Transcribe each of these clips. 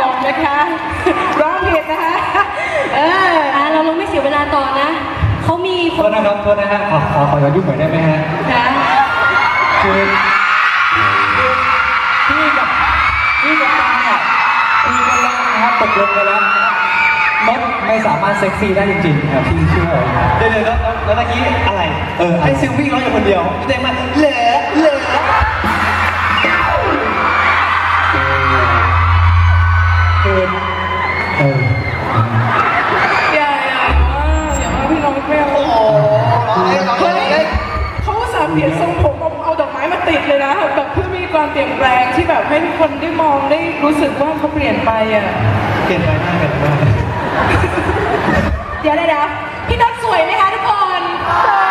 ก่อนนะคะร้องผิดนะคะเอออะเราลงไม่เสียเวลาต่อนะเขามีคโทนษนะครับโทษนะฮะขอขอขอย้อนยุคหน่อยได้ไหมฮะนะคือคือพี่กับพี่กับตังเนี่ยคุยกันแล้วนะครับตกลงกันแล้วมดไม่สามารถเซ็กซี่ได้จริงๆครับพี่เชื่อเลยนะเดี๋ยวเดี๋ยวแล้วแล้วตะกี้อะไร เออ ให้ซิลวี่ร้องอยู่คนเดียวเด็กมาเหลือ นะแบบเพื่อมีความเปลี่ยนแปลงที่แบบให้ทุกคนได้มองได้รู้สึกว่าเขาเปลี่ยนไปอะเปลี่ยนไปมากเปลี่ยนไปมากเดี๋ยวเดี๋ยวเดี๋ยวพี่น็อตสวยไหมคะทุกคนสว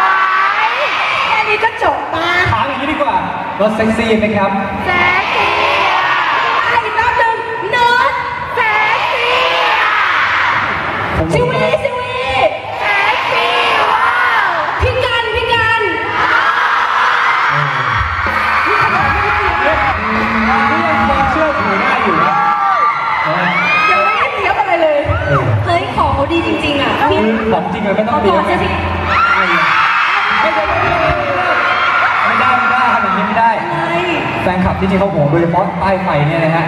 ยแค่นี้ก็จบมาถามอย่างนี้ดีกว่ารถเซ็กซี่ไหมครับแจ๊กซี่อะอีกรอบหนึ่งน็อตแจ๊กซี่ผมชิวีชิ พี่คือของจริงเลยไม่ต้องเอาเตรีก่ยอมนจะสิไม่ได้ไม่ได้ไม่ได้ทำอย่างนี้ไม่ได้เฮ้ยแฟนคลับที่จริงเขาห่วงโดยเฉพาะป้ายไฟเนี่ยนะฮะ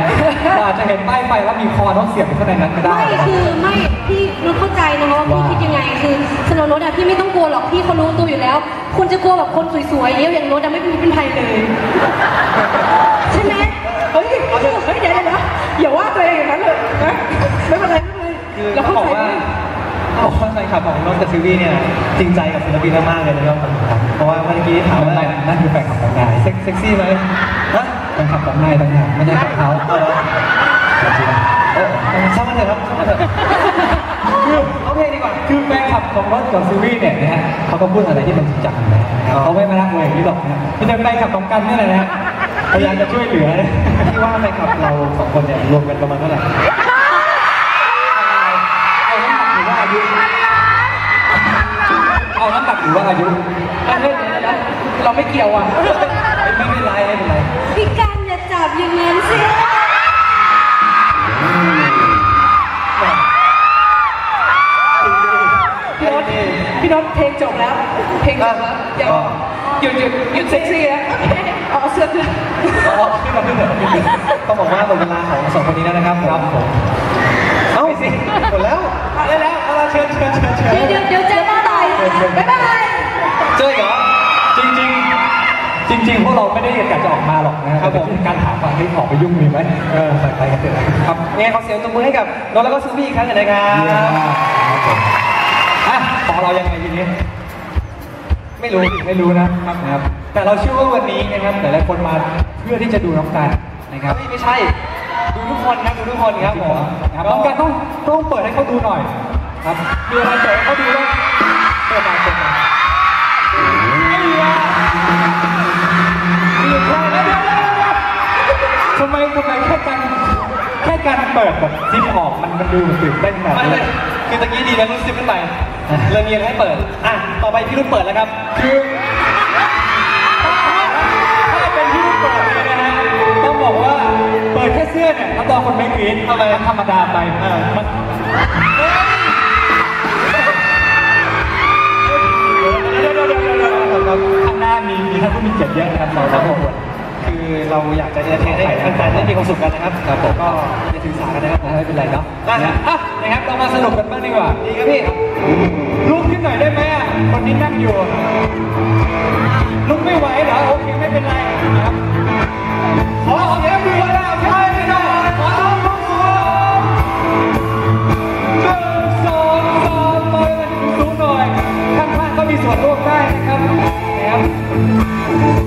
เราอาจจะเห็นป้ายไฟแล้วมีคอต้องเสียบอยู่ข้างในนั้นก็ได้ ไม่นะคือไม่พี่นุชเข้าใจนะคะว่าพี่คิดยังไงคือสำหรับนุชอะพี่ไม่ต้องกลัวหรอกพี่เขารู้ตัวอยู่แล้ว คุณจะกลัวแบบคนสวยๆเยอะอย่างนุชอะไม่เป็นภัยเลยใช่ไหมเฮ้ยเฮ้ยเดี๋ยวเดี๋ยวนะอย่าว่าตัวเองอย่างนั้นเลยนะไม่เป็นไรไม่เป็นไรคือเราเขาเข้าบอกใจว่า เขาบอกว่าแฟนคลับของน้องกับซิลวี่เนี่ยจริงใจกับศิลปินมากๆเลยนะครับเพราะว่าเมื่อกี้ถามว่านั่นนั่นคือแฟนคลับของนายเซ็กซี่ไหมฮะแฟนคลับของนายต่างหากไม่ใช่ของเขาเอาเอเออช่างมันเถอะครับช่างมันเถอะคือเอาเพลงดีกว่าคือแฟนคลับของรถกับซีรีส์เนี่ยนะฮะเขาก็พูดอะไรที่มันจริงจังนะเขาไม่มารักเลยอย่างนี้หรอกนะพี่จะแฟนคลับของกันนี่แหละนะพยายามจะช่วยเหลือนะพี่ว่าแฟนคลับเราสองคนเนี่ยรวมกันประมาณเท่าไหร่ รือว่าอายุอะเดี๋ยวเดี๋ยวเดี๋ยวเราไม่เกี่ยวอะไม่เป็นไรไม่เป็นไรพี่กันอย่าจับอย่างนั้นสิพี่โน้ตพี่โน้ตเพลงจบแล้ว เพลงจบแล้วเดี๋ยวหยุดหยุดหยุดเซ็กซี่แล้วโอเคเอาเสื้อขึ้นอ๋อขึ้นมาขึ้นเถอะขึ้นเถอะต้องบอกว่าหมดเวลาของสองคนนี้แล้วนะครับครับผม ครับผมการถามว่าที่ออกไปยุ่งมีไหมเออไปไปกันเถอะครับงั้นขอเสียงตบมือให้กับน้องแล้วก็ซูบี้อีกครั้งหนึ่งนะครับเยี่ยมมากครับผมอะต่อเรายังไงทีนี้ ไม่รู้ไม่รู้นะครับนะครับ แต่เราเชื่อว่าวันนี้นะครับหลายๆคนมาเพื่อที่จะดูน้องกันนะครับไม่ไม่ใช่ ดูทุกคนครับดูทุกคนครับผมนะครับน้องกันต้องต้องเปิดให้เขาดูหน่อย ครับมีอะไรเปิดให้เขาดูบ้างเปิดมาเปิดมา ทำไมทำไมแค่การแค่การเปิดแบบซิปออกมันมันดูเหมือนตื่นเต้นแบบไม่นี้ไม่คือตะกี้ดีนะรุ่นซิปขึ้นไปเลยมีอะไรให้เปิด อะ ต่อไปพี่รุ่นเปิดแล้วครับ คือถ้าเป็นที่ลูกเปิดเลยนะฮะต้องบอกว่าเปิดแค่เสื้อเนี่ยรับรองคนไม่กรี๊ดทำไมธรรมดาไปเออมันเดี๋ยวเดี๋ยวเดี๋ยวเดี๋ยวเดี๋ยวเดี๋ยวครับข้างหน้ามีมีท่านผู้มีเกียรติเยอะนะครับเราเราไม่ควร คือเราอยากจะเอนเตอร์เทนให้แฟนๆได้มีความสุขกันนะครับครับผมก็อย่าถือสากันนะครับนะไม่เป็นไรเนาะอะนะอะนะครับเรามาสนุกกันบ้างดีกว่าดีครับพี่ลุกขึ้นหน่อยได้ไหมอะคนที่นั่งอยู่ลุกไม่ไหวเหรอโอเคไม่เป็นไรนะครับขอเสียงมือว่าใช่ไม่ได้ขอต้องลุกสูงหนึ่งสองสามไปสูงหน่อยข้างๆก็มีส่วนร่วมได้นะครับนะครับ